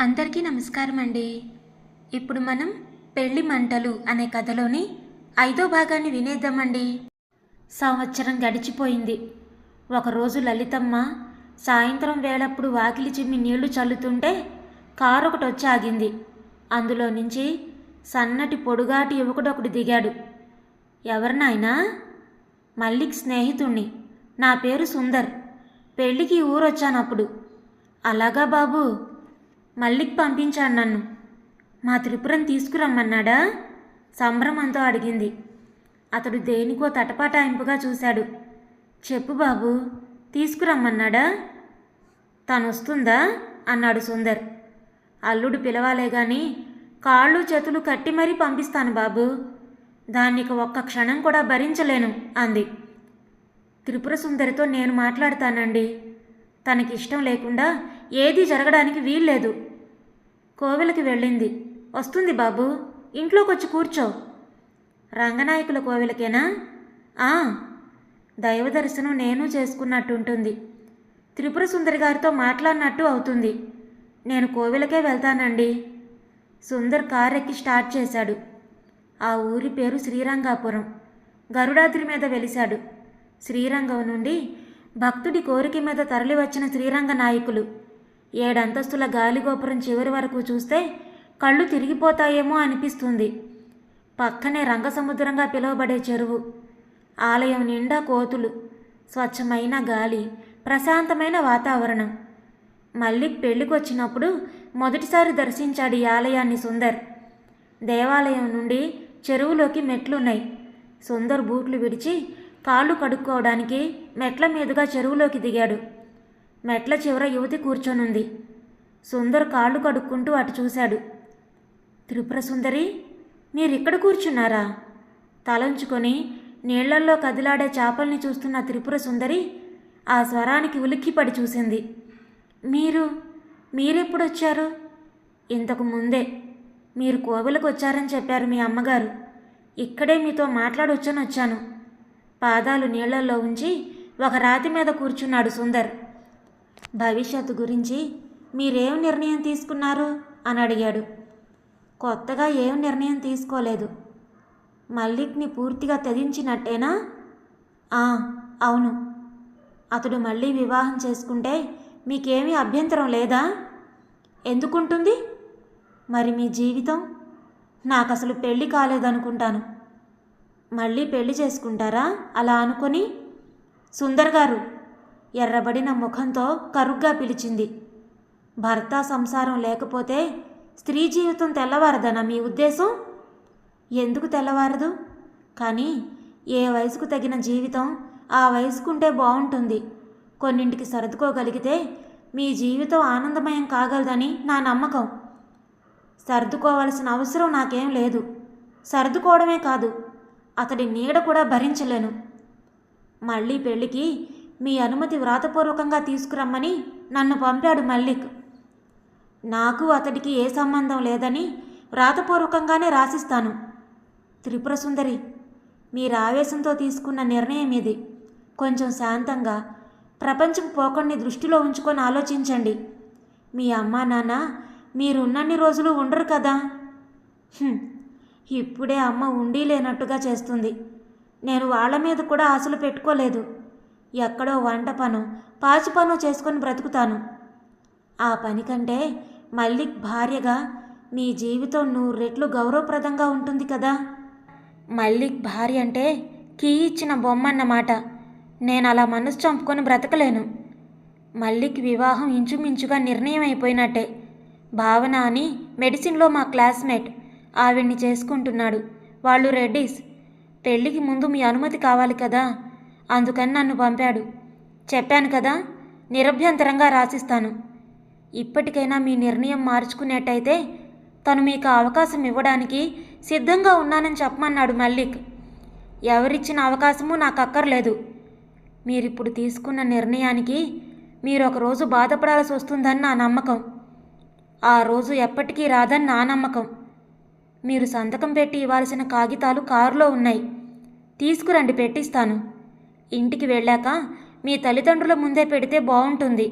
అందరికీ నమస్కారం అండి. ఇప్పుడు మనం పెళ్ళి మంటలు అనే కథలోని ఐదో భాగాన్ని వినేద్దామండి. సంవత్సరం గడిచిపోయింది. ఒకరోజు లలితమ్మ సాయంత్రం వేళప్పుడు వాకిలి చిమ్మి నీళ్ళు చల్లుతుంటే కారు ఒకటి వచ్చి ఆగింది. అందులో నుంచి సన్నటి పొడుగాటి యువకుడొకడు దిగాడు. ఎవరినైనా మల్లిక్ స్నేహితుణ్ణి. నా పేరు సుందర్. పెళ్ళికి ఊరొచ్చానప్పుడు. అలాగా బాబు? మళ్ళీకి పంపించాడు నన్ను. మా త్రిపురం తీసుకురమ్మన్నాడా? సంభ్రమంతో అడిగింది. అతడు దేనికో తటపాటాయింపుగా చూశాడు. చెప్పు బాబు తీసుకురమ్మన్నాడా? తను వస్తుందా అన్నాడు సుందర్. అల్లుడు పిలవాలే గాని కాళ్ళు చేతులు కట్టి మరీ పంపిస్తాను బాబు. దానికి ఒక్క క్షణం కూడా భరించలేను అంది. త్రిపుర సుందరితో నేను మాట్లాడతానండి. తనకి ఇష్టం లేకుండా ఏదీ జరగడానికి వీల్లేదు. కోవెలకి వెళ్ళింది. వస్తుంది బాబు ఇంట్లోకొచ్చి కూర్చో. రంగనాయకుల కోవెలకేనా? ఆ దైవ దర్శనం నేను చేసుకున్నట్టుంటుంది. త్రిపుర సుందరి గారితో మాట్లాడినట్టు అవుతుంది. నేను కోవెలకే వెళ్తానండి. సుందర్ కారెక్కి ఎక్కి స్టార్ట్ చేశాడు. ఆ ఊరి పేరు శ్రీరంగాపురం. గరుడాద్రి మీద వెలిశాడు. శ్రీరంగం నుండి భక్తుడి కోరిక మీద తరలివచ్చిన శ్రీరంగ నాయకులు. ఏడంతస్తుల గాలిగోపురం చివరి వరకు చూస్తే కళ్ళు తిరిగిపోతాయేమో అనిపిస్తుంది. పక్కనే రంగసముద్రంగా పిలువబడే చెరువు. ఆలయం నిండా కోతులు స్వచ్ఛమైన గాలి ప్రశాంతమైన వాతావరణం. మళ్ళీ పెళ్ళికొచ్చినప్పుడు మొదటిసారి దర్శించాడు ఈ ఆలయాన్ని సుందర్. దేవాలయం నుండి చెరువులోకి మెట్లున్నాయి. సుందర్ బూట్లు విడిచి కాళ్ళు కడుక్కోవడానికి మెట్ల మీదుగా చెరువులోకి దిగాడు. మెట్ల చివర యువతి కూర్చొనుంది. సుందర్ కాళ్ళు కడుక్కుంటూ అటు చూశాడు. త్రిపుర సుందరి మీరిక్కడ కూర్చున్నారా? తలంచుకొని నీళ్ళల్లో కదిలాడే చేపల్ని చూస్తున్న త్రిపుర సుందరి ఆ స్వరానికి ఉలిక్కిపడి చూసింది. మీరు మీరెప్పుడొచ్చారు? ఇంతకు ముందే మీరు కోవెలకు వచ్చారని చెప్పారు మీ అమ్మగారు. ఇక్కడే మీతో మాట్లాడొచ్చని వచ్చాను పాదాలు నీళ్ళల్లో ఉంచి ఒక రాతి మీద కూర్చున్నాడు సుందర్. భవిష్యత్తు గురించి మీరేం నిర్ణయం తీసుకున్నారు? అని అడిగాడు. కొత్తగా ఏం నిర్ణయం తీసుకోలేదు. మల్లిక్ని పూర్తిగా తెదించినట్టేనా? ఆ, అవును. అతడు మళ్ళీ వివాహం చేసుకుంటే మీకేమీ అభ్యంతరం లేదా? ఎందుకుంటుంది? మరి మీ జీవితం? నాకు అసలు పెళ్ళి కాలేదనుకుంటాను. మళ్ళీ పెళ్ళి చేసుకుంటారా? అలా అనుకొని? సుందర్ గారు ఎర్రబడిన ముఖంతో కరుగ్గా పిలిచింది. భర్త సంసారం లేకపోతే స్త్రీ జీవితం తెల్లవారదనా మీ ఉద్దేశం? ఎందుకు తెల్లవారదు? కానీ ఏ వయసుకు తగిన జీవితం ఆ వయసుకుంటే బాగుంటుంది కొన్నింటికి సర్దుకోగలిగితే మీ జీవితం ఆనందమయం కాగలదని నా నమ్మకం. సర్దుకోవలసిన అవసరం నాకేం లేదు. సర్దుకోవడమే కాదు అతడి నీడ కూడా భరించలేను. మళ్ళీ పెళ్ళికి మీ అనుమతి వ్రాతపూర్వకంగా తీసుకురమ్మని నన్ను పంపాడు మల్లిక్. నాకు అతడికి ఏ సంబంధం లేదని వ్రాతపూర్వకంగానే రాసిస్తాను. త్రిపుర సుందరి మీరు ఆవేశంతో తీసుకున్న నిర్ణయం ఇది. కొంచెం శాంతంగా ప్రపంచం పోకడిని దృష్టిలో ఉంచుకొని ఆలోచించండి. మీ అమ్మా నాన్న మీరున్నన్ని రోజులు ఉండరు కదా? ఇప్పుడే అమ్మ ఉండి లేనట్టుగా చేస్తుంది. నేను వాళ్ళ మీద కూడా ఆశలు పెట్టుకోలేదు. ఎక్కడో వంట పను పాచి పను చేసుకొని బ్రతుకుతాను. ఆ పని కంటే మల్లిక్ భార్యగా నీ జీవితం నువ్వు రెట్లు గౌరవప్రదంగా ఉంటుంది కదా? మల్లిక్ భార్య అంటే కీ ఇచ్చిన బొమ్మ అన్నమాట నేను అలా మనసు చంపుకొని బ్రతకలేను. మల్లిక్ వివాహం ఇంచుమించుగా నిర్ణయం అయిపోయినట్టే భావన అని మెడిసిన్లో మా క్లాస్మేట్ ఆవిడ్ని చేసుకుంటున్నాడు. వాళ్ళు రెడ్డీస్. పెళ్ళికి ముందు మీ అనుమతి కావాలి కదా? అందుకని నన్ను పంపాడు. చెప్పాను కదా నిరభ్యంతరంగా రాసిస్తాను. ఇప్పటికైనా మీ నిర్ణయం మార్చుకునేట్టయితే తను మీకు అవకాశం ఇవ్వడానికి సిద్ధంగా ఉన్నానని చెప్పమన్నాడు మల్లిక్. ఎవరిచ్చిన అవకాశము నాకు అక్కర్లేదు మీరిప్పుడు తీసుకున్న నిర్ణయానికి మీరు ఒక రోజు బాధపడాల్సి వస్తుందని నా నమ్మకం. ఆ రోజు ఎప్పటికీ రాదని నా నమ్మకం. మీరు సంతకం పెట్టి ఇవ్వాల్సిన కాగితాలు కారులో ఉన్నాయి. తీసుకురండి పెట్టిస్తాను. ఇంటికి వెళ్ళాక మీ తల్లిదండ్రుల ముందే పెడితే బాగుంటుంది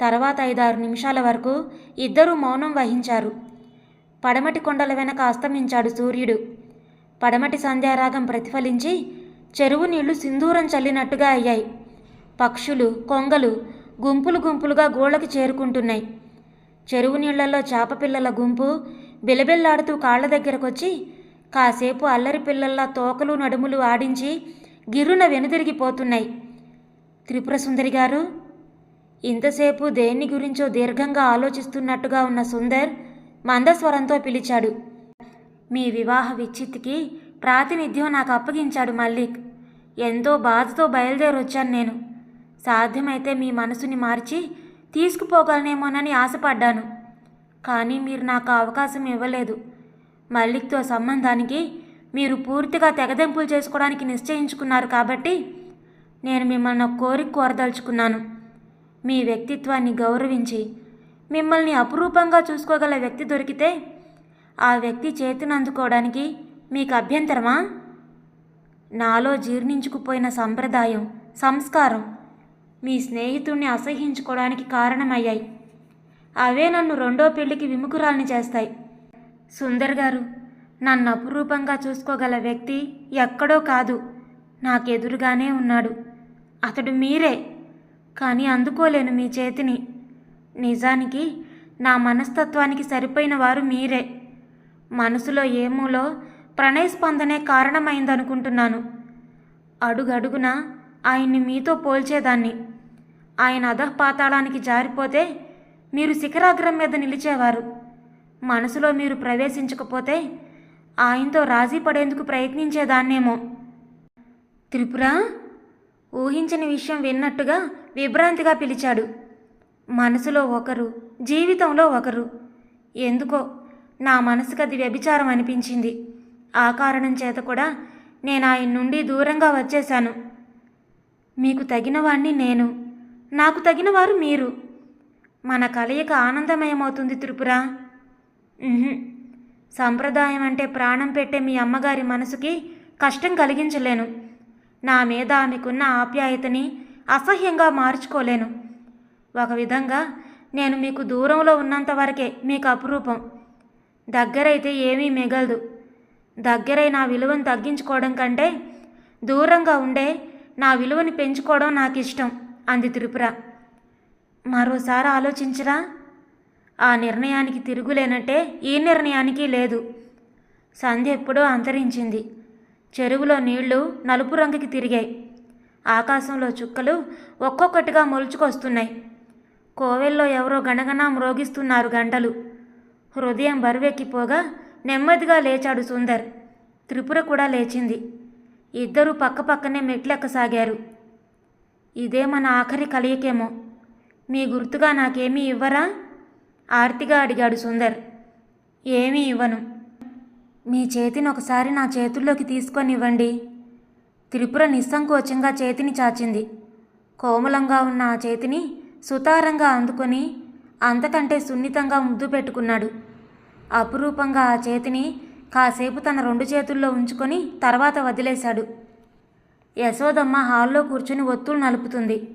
తర్వాత ఐదారు నిమిషాల వరకు ఇద్దరూ మౌనం వహించారు. పడమటి కొండల వెనక అస్తమించాడు సూర్యుడు. పడమటి సంధ్యారాగం ప్రతిఫలించి చెరువు నీళ్ళు సింధూరం చల్లినట్టుగా అయ్యాయి. పక్షులు కొంగలు గుంపులు గుంపులుగా గోళ్ళకి చేరుకుంటున్నాయి. చెరువు నీళ్ళలో చేపపిల్లల గుంపు బిలబిల్లాడుతూ కాళ్ళ దగ్గరకొచ్చి కాసేపు అల్లరి పిల్లల్లా తోకలు నడుములు ఆడించి గిర్రున వెనుదిరిగిపోతున్నాయి. త్రిపుర సుందరి గారు ఇంతసేపు దేన్ని గురించో దీర్ఘంగా ఆలోచిస్తున్నట్టుగా ఉన్న సుందర్ మందస్వరంతో పిలిచాడు. మీ వివాహ విచ్చిత్తికి ప్రాతినిధ్యం నాకు అప్పగించాడు మల్లిక్. ఎంతో బాధతో బయలుదేరొచ్చాను నేను. సాధ్యమైతే మీ మనసుని మార్చి తీసుకుపోగలనేమోనని ఆశపడ్డాను. కానీ మీరు నాకు అవకాశం ఇవ్వలేదు. మల్లిక్తో సంబంధానికి మీరు పూర్తిగా తెగదెంపులు చేసుకోవడానికి నిశ్చయించుకున్నారు కాబట్టి నేను మిమ్మల్ని కోరిక కోరదలుచుకున్నాను. మీ వ్యక్తిత్వాన్ని గౌరవించి మిమ్మల్ని అపురూపంగా చూసుకోగల వ్యక్తి దొరికితే ఆ వ్యక్తి చేతిని అందుకోవడానికి మీకు అభ్యంతరమా? నాలో జీర్ణించుకుపోయిన సంప్రదాయం సంస్కారం మీ స్నేహితుణ్ణి అసహించుకోవడానికి కారణమయ్యాయి. అవే నన్ను రెండో పెళ్ళికి విముఖురాల్ని చేస్తాయి. సుందర్ గారు నన్ను అపురూపంగా చూసుకోగల వ్యక్తి ఎక్కడో కాదు. నాకెదురుగానే ఉన్నాడు. అతడు మీరే. కానీ అందుకోలేను మీ చేతిని. నిజానికి నా మనస్తత్వానికి సరిపోయిన వారు మీరే. మనసులో ఏమూలో ప్రణయస్పందనే కారణమైందనుకుంటున్నాను. అడుగడుగున ఆయన్ని మీతో పోల్చేదాన్ని. ఆయన అధపాతాళానికి జారిపోతే మీరు శిఖరాగ్రం మీద నిలిచేవారు. మనసులో మీరు ప్రవేశించకపోతే ఆయనతో రాజీ పడేందుకు ప్రయత్నించేదాన్నేమో. త్రిపుర ఊహించని విషయం విన్నట్టుగా విభ్రాంతిగా పిలిచాడు. మనసులో ఒకరు జీవితంలో ఒకరు. ఎందుకో నా మనసుకు అది వ్యభిచారం అనిపించింది. ఆ కారణం చేత కూడా నేను ఆయన నుండి దూరంగా వచ్చేశాను. మీకు తగినవాణ్ణి నేను. నాకు తగినవారు మీరు. మన కలయిక ఆనందమయమవుతుంది త్రిపుర. సంప్రదాయం అంటే ప్రాణం పెట్టే మీ అమ్మగారి మనసుకి కష్టం కలిగించలేను. నా మీద ఆమెకున్న ఆప్యాయతని అసహ్యంగా మార్చుకోలేను. ఒక విధంగా నేను మీకు దూరంలో ఉన్నంత వరకే మీకు అపురూపం. దగ్గరైతే ఏమీ మిగలదు. దగ్గరై నా విలువను తగ్గించుకోవడం కంటే దూరంగా ఉండే నా విలువని పెంచుకోవడం నాకు ఇష్టం అంది త్రిపుర. మరోసారి ఆలోచించరా? ఆ నిర్ణయానికి తిరుగులేనట్టే ఈ నిర్ణయానికి లేదు. సంధ్య ఎప్పుడో అంతరించింది. చెరువులో నీళ్ళు నలుపు రంగుకి తిరిగాయి. ఆకాశంలో చుక్కలు ఒక్కొక్కటిగా మొలుచుకొస్తున్నాయి. కోవెల్లో ఎవరో గణగణ మ్రోగిస్తున్నారు గంటలు. హృదయం బరువెక్కిపోగా నెమ్మదిగా లేచాడు సుందర్. త్రిపుర కూడా లేచింది. ఇద్దరూ పక్కపక్కనే మెట్లెక్కసాగారు. ఇదే మన ఆఖరి కలయికేమో. మీ గుర్తుగా నాకేమీ ఇవ్వరా? ఆర్తిగా అడిగాడు సుందర్. ఏమీ ఇవ్వను. మీ చేతిని ఒకసారి నా చేతుల్లోకి తీసుకొని ఇవ్వండి త్రిపుర నిస్సంకోచంగా చేతిని చాచింది. కోమలంగా ఉన్న ఆ చేతిని సుతారంగా అందుకొని అంతకంటే సున్నితంగా ముద్దు పెట్టుకున్నాడు. అపురూపంగా ఆ చేతిని కాసేపు తన రెండు చేతుల్లో ఉంచుకొని తర్వాత వదిలేశాడు. యశోదమ్మ హాల్లో కూర్చుని ఒత్తులు నలుపుతుంది.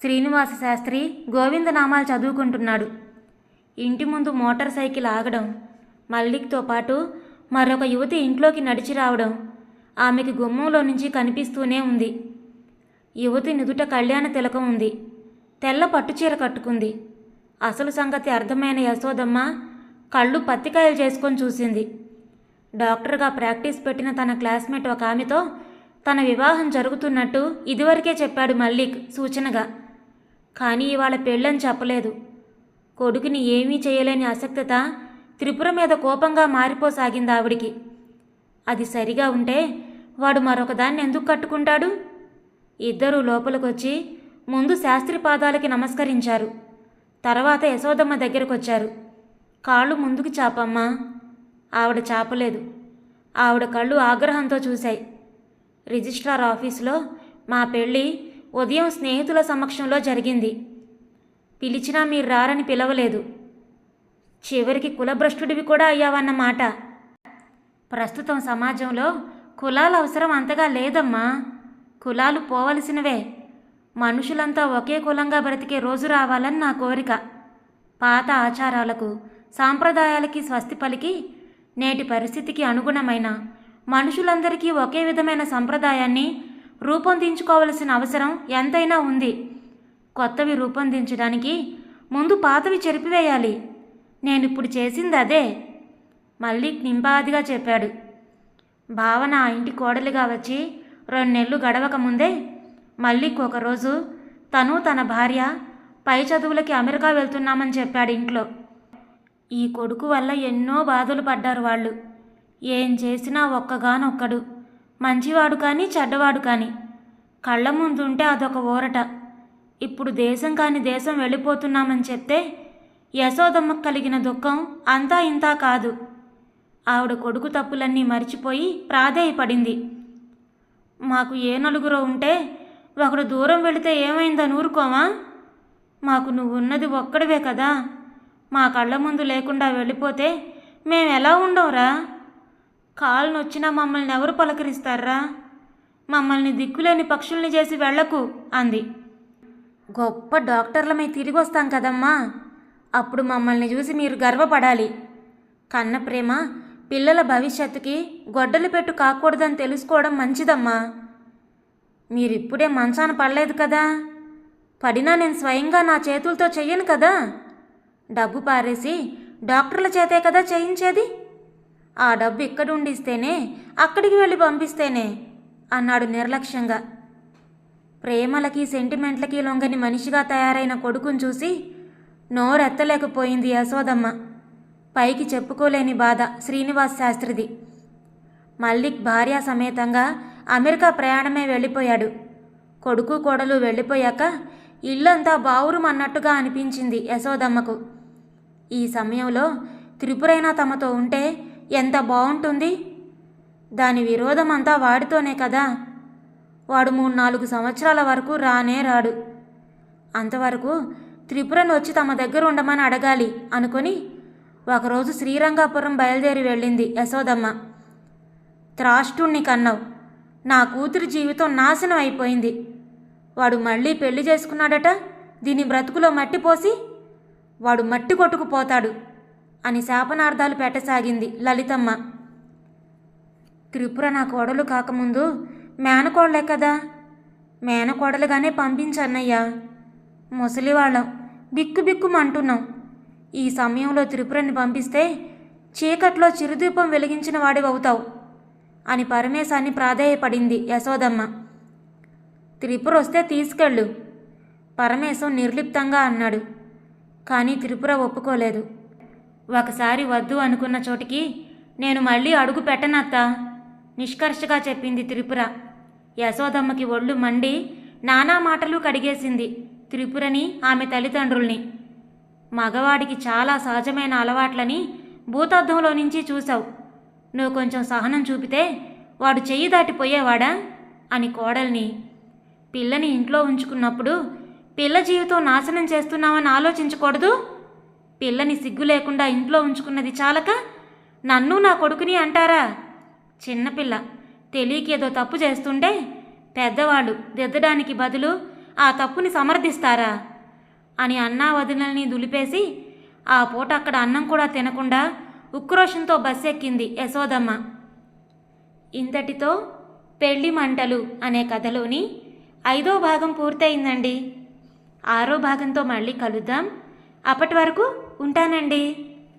శ్రీనివాస శాస్త్రి గోవిందనామాలు చదువుకుంటున్నాడు. ఇంటి ముందు మోటార్ సైకిల్ ఆగడం మల్లిక్తో పాటు మరొక యువతి ఇంట్లోకి నడిచి రావడం ఆమెకి గుమ్మంలో నుంచి కనిపిస్తూనే ఉంది. యువతి నుదుట కళ్యాణ తిలకం ఉంది. తెల్ల పట్టుచీర కట్టుకుంది. అసలు సంగతి అర్థమైన యశోదమ్మ కళ్ళు పత్తికాయలు చేసుకొని చూసింది. డాక్టర్గా ప్రాక్టీస్ పెట్టిన తన క్లాస్మేట్ ఒక ఆమెతో తన వివాహం జరుగుతున్నట్టు ఇదివరకే చెప్పాడు మల్లిక్ సూచనగా. కానీ ఇవాళ పెళ్ళని చెప్పలేదు. కొడుకుని ఏమీ చేయలేని అసక్తత త్రిపుర మీద కోపంగా మారిపోసాగింది ఆవిడికి. అది సరిగా ఉంటే వాడు మరొకదాన్ని ఎందుకు కట్టుకుంటాడు? ఇద్దరూ లోపలికొచ్చి ముందు శాస్త్రి పాదాలకి నమస్కరించారు. తర్వాత యశోదమ్మ దగ్గరకొచ్చారు. కాళ్ళు ముందుకు చాపమ్మా. ఆవిడ చాపలేదు. ఆవిడ కళ్ళు ఆగ్రహంతో చూశాయి. రిజిస్ట్రార్ ఆఫీసులో మా పెళ్ళి ఉదయం స్నేహితుల సమక్షంలో జరిగింది. పిలిచినా మీరు రారని పిలవలేదు. చివరికి కులభ్రష్టుడివి కూడా అయ్యావన్నమాట. ప్రస్తుతం సమాజంలో కులాల అవసరం అంతగా లేదమ్మా. కులాలు పోవలసినవే. మనుషులంతా ఒకే కులంగా బ్రతికే రోజు రావాలని నా కోరిక. పాత ఆచారాలకు సాంప్రదాయాలకి స్వస్తి పలికి నేటి పరిస్థితికి అనుగుణమైన మనుషులందరికీ ఒకే విధమైన సంప్రదాయాన్ని రూపొందించుకోవలసిన అవసరం ఎంతైనా ఉంది. కొత్తవి రూపొందించడానికి ముందు పాతవి చెరిపివేయాలి. నేను ఇప్పుడు చేసింది అదే. మళ్ళీ నింపాదిగా చెప్పాడు. భావన ఆ ఇంటి కోడలిగా వచ్చి రెండు నెలలు గడవక ముందే మళ్ళీ ఒకరోజు తను తన భార్య పై చదువులకి అమెరికా వెళ్తున్నామని చెప్పాడు ఇంట్లో. ఈ కొడుకు వల్ల ఎన్నో బాధలు పడ్డారు వాళ్ళు. ఏం చేసినా ఒక్కగానొక్కడు. మంచివాడు కానీ చెడ్డవాడు కానీ. కళ్ళ ముందుంటే అదొక ఊరట. ఇప్పుడు దేశం కాని దేశం వెళ్ళిపోతున్నామని చెప్తే యశోదమ్మకు కలిగిన దుఃఖం అంతా ఇంతా కాదు. ఆవిడ కొడుకు తప్పులన్నీ మర్చిపోయి ప్రాధేయపడింది. మాకు ఏ నలుగురో ఉంటే ఒకడు దూరం వెళితే ఏమైందని ఊరుకోమా మాకు నువ్వు ఉన్నది ఒక్కడివే కదా. మా కళ్ళ ముందు లేకుండా వెళ్ళిపోతే మేము ఎలా ఉండవురా? కాళ్ళు నొచ్చినా మమ్మల్ని ఎవరు పలకరిస్తారా? మమ్మల్ని దిక్కులేని పక్షుల్ని చేసి వెళ్ళకు అంది. గొప్ప డాక్టర్లమై తిరిగి వస్తాం కదమ్మా. అప్పుడు మమ్మల్ని చూసి మీరు గర్వపడాలి. కన్న ప్రేమ పిల్లల భవిష్యత్తుకి గొడ్డలు పెట్టు కాకూడదని తెలుసుకోవడం మంచిదమ్మా. మీరిప్పుడే మంచాన పడలేదు కదా. పడినా నేను స్వయంగా నా చేతులతో చెయ్యను కదా. డబ్బు పారేసి డాక్టర్ల చేతే కదా చేయించేది? ఆ డబ్బు ఇక్కడ ఉండిస్తేనే అక్కడికి వెళ్ళి పంపిస్తేనే అన్నాడు నిర్లక్ష్యంగా. ప్రేమలకి సెంటిమెంట్లకి లొంగని మనిషిగా తయారైన కొడుకుని చూసి నోరెత్తలేకపోయింది యశోదమ్మ. పైకి చెప్పుకోలేని బాధ శ్రీనివాస్ శాస్త్రిది. మల్లిక్ భార్య సమేతంగా అమెరికా ప్రయాణమే వెళ్ళిపోయాడు. కొడుకు కోడలు వెళ్ళిపోయాక ఇల్లంతా బావురుమన్నట్టుగా అనిపించింది యశోదమ్మకు. ఈ సమయంలో త్రిపురైనా తమతో ఉంటే ఎంత బాగుంటుంది దాని విరోధం అంతా వాడితోనే కదా? వాడు మూడు నాలుగు సంవత్సరాల వరకు రానే రాడు. అంతవరకు త్రిపురను వచ్చి తమ దగ్గర ఉండమని అడగాలి అనుకొని ఒకరోజు శ్రీరంగాపురం బయలుదేరి వెళ్ళింది యశోదమ్మ. త్రాష్టుణ్ణి కన్నావు. నా కూతురి జీవితం నాశనం అయిపోయింది. వాడు మళ్ళీ పెళ్ళి చేసుకున్నాడట? దీని బ్రతుకులో మట్టి పోసి వాడు మట్టి కొట్టుకుపోతాడు అని శాపనార్థాలు పెట్టసాగింది లలితమ్మ. త్రిపుర నా కోడలు కాకముందు మేనకోడలే కదా. మేనకోడలుగానే పంపించన్నయ్యా. ముసలివాళ్ళం. బిక్కు బిక్కుమంటున్నాం. ఈ సమయంలో త్రిపురని పంపిస్తే చీకట్లో చిరుదీపం వెలిగించిన వాడివవుతావు అని పరమేశాన్ని ప్రాధేయపడింది యశోదమ్మ. త్రిపుర వస్తే తీసుకెళ్ళు. పరమేశం నిర్లిప్తంగా అన్నాడు. కానీ త్రిపుర ఒప్పుకోలేదు. ఒకసారి వద్దు అనుకున్న చోటికి నేను మళ్ళీ అడుగు పెట్టనత్తా నిష్కర్షగా చెప్పింది త్రిపుర. యశోదమ్మకి ఒళ్ళు మండి నానా మాటలు కడిగేసింది. త్రిపురని ఆమె తల్లిదండ్రుల్ని. మగవాడికి చాలా సహజమైన అలవాట్లని భూతద్దంలో నుంచి చూసావు నువ్వు కొంచెం సహనం చూపితే వాడు చెయ్యి దాటిపోయేవాడా? అని కోడల్ని పిల్లని ఇంట్లో ఉంచుకున్నప్పుడు పిల్ల జీవితం నాశనం చేస్తున్నామని ఆలోచించకూడదు? పిల్లని సిగ్గు లేకుండా ఇంట్లో ఉంచుకున్నది చాలక నన్ను నా కొడుకుని అంటారా? చిన్నపిల్ల. తెలియకేదో తప్పు చేస్తుంటే పెద్దవాళ్ళు దిద్దడానికి బదులు ఆ తప్పుని సమర్థిస్తారా? అని అన్నా వదినల్ని దులిపేసి ఆ పూట అక్కడ అన్నం కూడా తినకుండా ఉక్రోషంతో బస్సెక్కింది యశోదమ్మ. ఇంతటితో పెళ్ళి మంటలు అనే కథలోని ఐదో భాగం పూర్తయిందండి. ఆరో భాగంతో మళ్ళీ కలుద్దాం. అప్పటి వరకు ఉంటానండి.